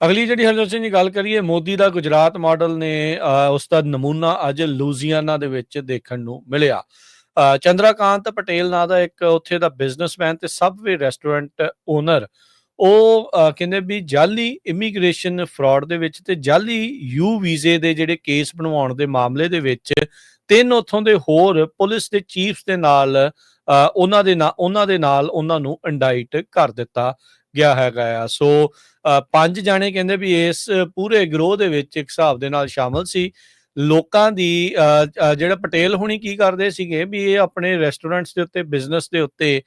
ਅਗਲੀ ਜਿਹੜੀ ਹਰਜੋਤ ਸਿੰਘ ਜੀ ਗੱਲ ਕਰੀਏ ਮੋਦੀ ਦਾ ਗੁਜਰਾਤ ਮਾਡਲ ਨੇ ਅ, ਉਸ ਦਾ ਨਮੂਨਾ ਅੱਜ ਲੂਜ਼ੀਆਨਾ ਦੇ ਵਿੱਚ ਦੇਖਣ ਨੂੰ ਮਿਲਿਆ। ਅ, ਚੰਦਰਾਕਾਂਤ ਪਟੇਲ ਨਾਂ ਦਾ ਇੱਕ ਉੱਥੇ ਦਾ ਬਿਜ਼ਨਸਮੈਨ ਤੇ ਸਬਵੇ ਰੈਸਟੋਰੈਂਟ ਓਨਰ। ਉਹ ਕਹਿੰਦੇ ਵੀ ਜਾਲੀ ਇਮੀਗ੍ਰੇਸ਼ਨ ਫਰਾਡ ਦੇ ਵਿੱਚ ਤੇ ਜਾਲੀ ਯੂ ਵੀਜ਼ੇ ਦੇ ਜਿਹੜੇ ਕੇਸ ਬਣਵਾਉਣ ਦੇ ਮਾਮਲੇ ਦੇ ਵਿੱਚ ਤਿੰਨ ਉੱਥੋਂ ਦੇ ਹੋਰ ਪੁਲਿਸ ਦੇ ਚੀਫਸ ਦੇ ਨਾਲ ਉਹਨਾਂ ਦੇ ਨਾਲ ਉਹਨਾਂ ਦੇ ਨਾਲ ਉਹਨਾਂ ਨੂੰ ਇੰਡਾਈਟ ਕਰ ਦਿੱਤਾ। ਗਿਆ ਹੈਗਾ ਆ। ਸੋ ਅ, ਪੰਜ ਜਾਣੇ ਕਹਿੰਦੇ ਵੀ ਇਸ ਪੂਰੇ ਗਰੋਹ ਦੇ ਵਿੱਚ ਇੱਕ ਹਿਸਾਬ ਦੇ ਨਾਲ ਸ਼ਾਮਲ ਸੀ। ਲੋਕਾਂ ਦੀ ਅ, ਜਿਹੜਾ ਪਟੇਲ ਹੁਣੀ ਕੀ ਕਰਦੇ ਸੀਗੇ ਵੀ ਇਹ ਆਪਣੇ ਰੈਸਟੋਰੈਂਟਸ ਦੇ ਉੱਤੇ ਬਿਜ਼ਨਸ ਦੇ ਉੱਤੇ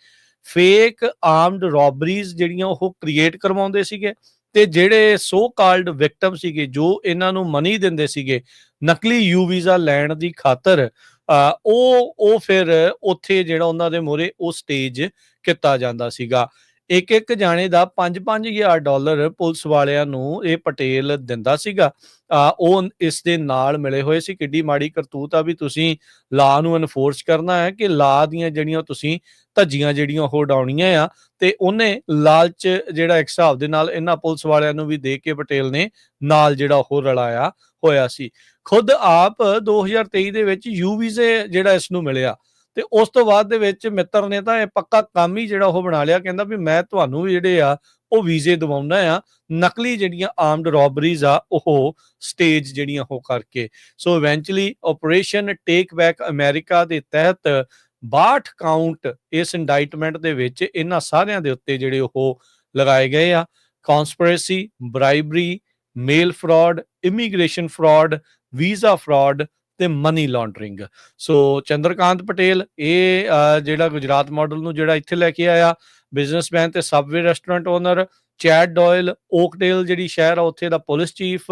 ਫੇਕ ਆਰਮਡ ਰੋਬਰੀਜ਼ ਜਿਹੜੀਆਂ ਉਹ ਕ੍ਰੀਏਟ ਕਰਵਾਉਂਦੇ ਸੀਗੇ ਤੇ ਜਿਹੜੇ ਸੋ ਕਾਲਡ ਵਿਕਟਮ ਸੀਗੇ ਜੋ ਇਹਨਾਂ ਨੂੰ ਮਨੀ ਦਿੰਦੇ ਸੀਗੇ ਨਕਲੀ ਯੂ ਵੀਜ਼ਾ ਲੈਣ ਦੀ ਖਾਤਰ ਅ, ਉਹ ਉਹ ਫਿਰ ਉੱਥੇ ਜਿਹੜਾ ਉਹਨਾਂ ਦੇ ਮੋਰੇ ਉਹ ਸਟੇਜ ਕੀਤਾ ਜਾਂਦਾ ਸੀਗਾ। ਇੱਕ ਇੱਕ ਜਾਣੇ ਦਾ 5-5000 ਡਾਲਰ ਪੁਲਿਸ ਵਾਲਿਆਂ ਨੂੰ ਇਹ ਪਟੇਲ ਦਿੰਦਾ ਸੀਗਾ। ਉਹ ਇਸ ਦੇ ਨਾਲ ਮਿਲੇ ਹੋਏ ਸੀ। ਕਿੱਡੀ ਮਾੜੀ ਕਰਤੂਤ ਆ ਵੀ ਤੁਸੀਂ ਲਾ ਨੂੰ ਐਨਫੋਰਸ ਕਰਨਾ ਹੈ ਕਿ ਲਾ ਦੀਆਂ ਜਿਹੜੀਆਂ ਤੁਸੀਂ ਧੱਜੀਆਂ ਜਿਹੜੀਆਂ ਉਹ ਡਾਉਣੀਆਂ ਆ ਤੇ ਉਹਨੇ ਲਾਲਚ ਜਿਹੜਾ ਇੱਕ ਹਿਸਾਬ ਦੇ ਨਾਲ ਇਹਨਾਂ ਪੁਲਿਸ ਵਾਲਿਆਂ ਨੂੰ ਵੀ ਦੇ ਕੇ ਪਟੇਲ ਨੇ ਨਾਲ ਜਿਹੜਾ ਉਹ ਰਲਾਇਆ ਹੋਇਆ ਸੀ। ਖੁਦ ਆਪ 2023 ਦੇ ਵਿੱਚ ਯੂ ਵੀਜ਼ੇ ਜਿਹੜਾ ਇਸ ਨੂੰ ਮਿਲਿਆ। ਤੇ ਉਸ ਤੋਂ ਬਾਅਦ ਦੇ ਵਿੱਚ ਮਿੱਤਰ ਨੇ ਤਾਂ ਇਹ ਪੱਕਾ ਕੰਮ ਹੀ ਜਿਹੜਾ ਉਹ ਬਣਾ ਲਿਆ, ਕਹਿੰਦਾ ਵੀ ਮੈਂ ਤੁਹਾਨੂੰ ਜਿਹੜੇ ਆ, ਉਹ ਵੀਜ਼ੇ ਦਿਵਾਉਣਾ ਆ। ਨਕਲੀ ਜਿਹੜੀਆਂ ਆਰਮਡ ਰੋਬਰੀਜ਼ ਆ, ਉਹ ਸਟੇਜ ਜਿਹੜੀਆਂ ਉਹ ਕਰਕੇ। So eventually operation take back America ਦੇ ਤਹਿਤ 62 ਕਾਊਂਟ ਇਸ ਇੰਡਾਈਟਮੈਂਟ ਦੇ ਵਿੱਚ ਇਹਨਾਂ ਸਾਰਿਆਂ ਦੇ ਉੱਤੇ ਜਿਹੜੇ ਉਹ ਲਗਾਏ ਗਏ ਆ। Conspiracy bribery mail fraud immigration fraud visa fraud ਤੇ money laundering so Chandrakant Patel ਇਹ ਜਿਹੜਾ ਗੁਜਰਾਤ ਮਾਡਲ ਨੂੰ ਜਿਹੜਾ ਇੱਥੇ ਲੈ ਕੇ ਆਇਆ ਬਿਜ਼ਨਸਮੈਨ ਤੇ Subway restaurant owner Chad Doyle Oakdale ਜਿਹੜੀ ਸ਼ਹਿਰ ਆ, ਉੱਥੇ ਦਾ ਪੁਲਿਸ ਚੀਫ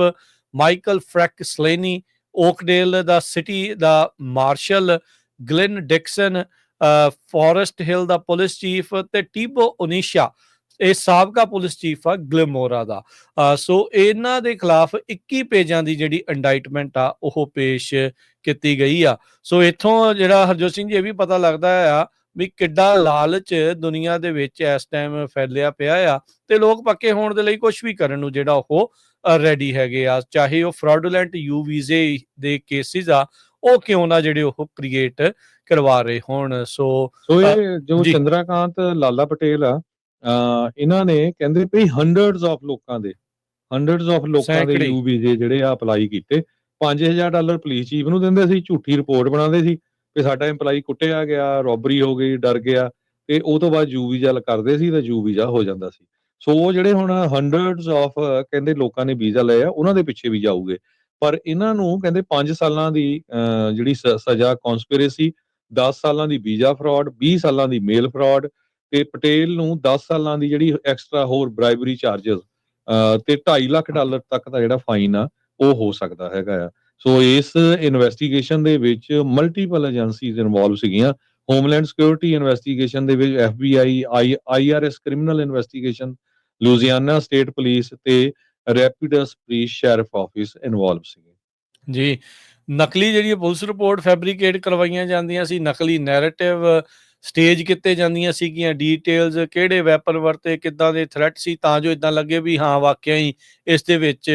ਮਾਈਕਲ ਫ੍ਰੈਕ ਸਲੇਨੀ ਓਕਡੇਲ ਦਾ ਸਿਟੀ ਦਾ marshal Glenn Dixon Forest Hill ਦਾ ਪੁਲਿਸ ਚੀਫ ਤੇ ਟੀਬੋ ਓਨੀਸ਼ਾ ਇਹ ਸਾਬਕਾ ਪੁਲਿਸ ਚੀਫ ਆ ਗਲਮੋਰਾ ਦਾ। ਸੋ ਇਹਨਾਂ ਦੇ ਖਿਲਾਫ 21 ਪੇਜਾਂ ਦੀ ਜਿਹੜੀ ਇੰਡਾਈਟਮੈਂਟ ਆ ਉਹ ਪੇਸ਼ ਕੀਤੀ ਗਈ ਆ। ਸੋ ਇੱਥੋਂ ਜਿਹੜਾ ਹਰਜੋਤ ਸਿੰਘ ਜੀ ਇਹ ਵੀ ਪਤਾ ਲੱਗਦਾ ਆ ਵੀ ਕਿੱਡਾ ਲਾਲਚ ਦੁਨੀਆ ਦੇ ਵਿੱਚ ਇਸ ਟਾਈਮ ਫੈਲਿਆ ਪਿਆ ਆ ਤੇ ਲੋਕ ਪੱਕੇ ਹੋਣ ਦੇ ਲਈ ਕੁਝ ਵੀ ਕਰਨ ਨੂੰ ਜਿਹੜਾ ਉਹ ਰੈਡੀ ਹੈਗੇ ਆ। ਚਾਹੇ ਉਹ ਫਰਾਡੂਲੈਂਟ ਯੂ ਵੀਜ਼ੇ ਦੇ ਕੇਸਿਸ ਆ ਉਹ ਕਿਉਂ ਨਾ ਜਿਹੜੇ ਉਹ ਕ੍ਰੀਏਟ ਕਰਵਾ ਰਹੇ ਹੋਣ। ਸੋ ਸੋ ਇਹ ਜੋ। ਚੰਦਰਾਕਾਂਤ ਲਾਲਾ ਪਟੇਲ ਆ ਇਹਨਾਂ ਨੇ ਕਹਿੰਦੇ ਵੀ ਹੰਡਰਡਸ ਆਫ ਲੋਕਾਂ ਦੇ ਹੰਡਰਡਸ ਆਫ ਲੋਕਾਂ ਦੇ ਸੈਂਕੜੇ। ਯੂ ਵੀਜ਼ੇ ਜਿਹੜੇ ਆ ਅਪਲਾਈ ਕੀਤੇ। 5000 ਡਾਲਰ ਪੁਲਿਸ ਚੀਫ ਨੂੰ ਦਿੰਦੇ ਸੀ ਝੂਠੀ ਰਿਪੋਰਟ ਬਣਾਉਂਦੇ ਸੀ ਕਿ ਸਾਡਾ EMPLOYEE ਕੁੱਟਿਆ ਗਿਆ ਰੋਬਰੀ ਹੋ ਗਈ ਡਰ ਗਿਆ ਤੇ ਉਹ ਤੋਂ ਬਾਅਦ ਯੂ ਵੀਜ਼ਾ ਕਰਦੇ ਸੀ ਤੇ ਯੂ ਵੀਜ਼ਾ ਹੋ ਜਾਂਦਾ ਸੀ। ਸੋ ਉਹ ਜਿਹੜੇ ਹੁਣ ਹੰਡਰਡਸ ਆਫ ਕਹਿੰਦੇ ਲੋਕਾਂ ਨੇ ਵੀਜ਼ਾ ਲਏ ਆ ਉਹਨਾਂ ਦੇ ਪਿੱਛੇ ਵੀ ਜਾਊਗੇ। ਪਰ ਇਹਨਾਂ ਨੂੰ ਕਹਿੰਦੇ 5 ਸਾਲਾਂ ਦੀ ਜਿਹੜੀ ਸਜ਼ਾ ਕਨਸਪੀਰੇਸੀ 10 ਸਾਲਾਂ ਦੀ ਵੀਜ਼ਾ ਫਰਾਡ 20 ਸਾਲਾਂ ਦੀ ਮੇਲ ਫਰਾਡ ਤੇ ਪਟੇਲ ਨੂੰ 10 ਸਾਲਾਂ ਦੀ ਜਿਹੜੀ ਐਕਸਟਰਾ ਹੋਰ ਬ੍ਰਾਈਬਰੀ ਚਾਰजेस ਤੇ 2.5 ਲੱਖ ਡਾਲਰ ਤੱਕ ਦਾ ਜਿਹੜਾ ਫਾਈਨ ਆ, ਉਹ ਹੋ ਸਕਦਾ ਹੈਗਾ ਆ। ਸੋ ਇਸ ਇਨਵੈਸਟੀਗੇਸ਼ਨ ਦੇ ਵਿੱਚ ਮਲਟੀਪਲ ਏਜੰਸੀਜ਼ ਇਨਵੋਲਵ ਸੀਗੀਆਂ। ਹੋਮਲੈਂਡ ਸਿਕਿਉਰਿਟੀ ਇਨਵੈਸਟੀਗੇਸ਼ਨ ਦੇ ਵਿੱਚ FBI IRS criminal investigation Louisiana state police ਤੇ Rapides police sheriff office involve ਸੀਗੇ। ਜੀ, ਨਕਲੀ ਜਿਹੜੀ ਪੁਲਿਸ ਰਿਪੋਰਟ ਫੈਬਰੀਕੇਟ ਕਰਵਾਈਆਂ ਜਾਂਦੀਆਂ ਸੀ, ਨਕਲੀ ਨੈਰੇਟਿਵ ਸਟੇਜ ਕੀਤੇ ਜਾਂਦੀਆਂ ਸੀਗੀਆਂ ਡੀਟੇਲਸ ਕਿਹੜੇ ਵੈਪਨ ਵਰਤੇ ਕਿੱਦਾਂ ਦੇ ਥ੍ਰੈਟ ਸੀ ਤਾਂ ਜੋ ਇਦਾਂ ਲੱਗੇ ਵੀ ਹਾਂ ਵਾਕਿਆ ਹੀ ਇਸ ਦੇ ਵਿੱਚ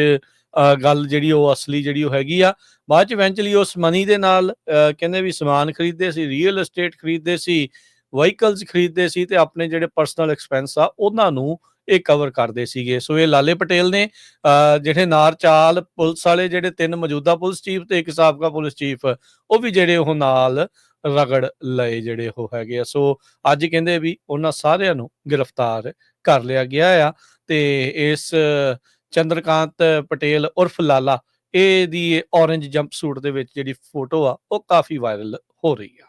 ਗੱਲ ਜਿਹੜੀ ਉਹ ਅਸਲੀ ਜਿਹੜੀ ਉਹ ਹੈਗੀ ਆ। ਬਾਅਦ ਚ ਇਵੈਂਚੁਅਲੀ ਉਸ ਮਨੀ ਦੇ ਨਾਲ ਕਹਿੰਦੇ ਵੀ ਸਮਾਨ ਖਰੀਦਦੇ ਸੀ ਰੀਅਲ ਏਸਟੇਟ ਖਰੀਦਦੇ ਸੀ ਵਹੀਕਲਸ ਖਰੀਦਦੇ ਸੀ ਤੇ ਆਪਣੇ ਜਿਹੜੇ ਪਰਸਨਲ ਐਕਸਪੈਂਸ ਆ ਉਹਨਾਂ ਨੂੰ ਇਹ ਕਵਰ ਕਰਦੇ ਸੀਗੇ। ਸੋ ਇਹ ਲਾਲੇ ਪਟੇਲ ਨੇ ਅ, ਜਿਹੜੇ ਨਾਰਚਾਲ ਪੁਲਿਸ ਵਾਲੇ ਜਿਹੜੇ ਤਿੰਨ ਮੌਜੂਦਾ ਪੁਲਿਸ ਚੀਫ ਤੇ ਇੱਕ ਸਾਬਕਾ ਪੁਲਿਸ ਚੀਫ ਉਹ ਵੀ ਜਿਹੜੇ ਉਹ ਨਾਲ ਰਗੜ ਲਏ ਜਿਹੜੇ ਉਹ ਹੈਗੇ ਆ। ਸੋ ਅੱਜ ਕਹਿੰਦੇ ਵੀ ਉਹਨਾਂ ਸਾਰਿਆਂ ਨੂੰ ਗ੍ਰਿਫਤਾਰ ਕਰ ਲਿਆ ਗਿਆ ਆ ਤੇ ਇਸ ਚੰਦਰਕਾਂਤ ਪਟੇਲ ਉਰਫ ਲਾਲਾ, ਇਹ ਦੀ ਔਰੇਂਜ ਜੰਪ ਸੂਟ ਦੇ ਵਿੱਚ ਜਿਹੜੀ ਫੋਟੋ ਆ, ਉਹ ਕਾਫੀ ਵਾਇਰਲ ਹੋ ਰਹੀ ਆ।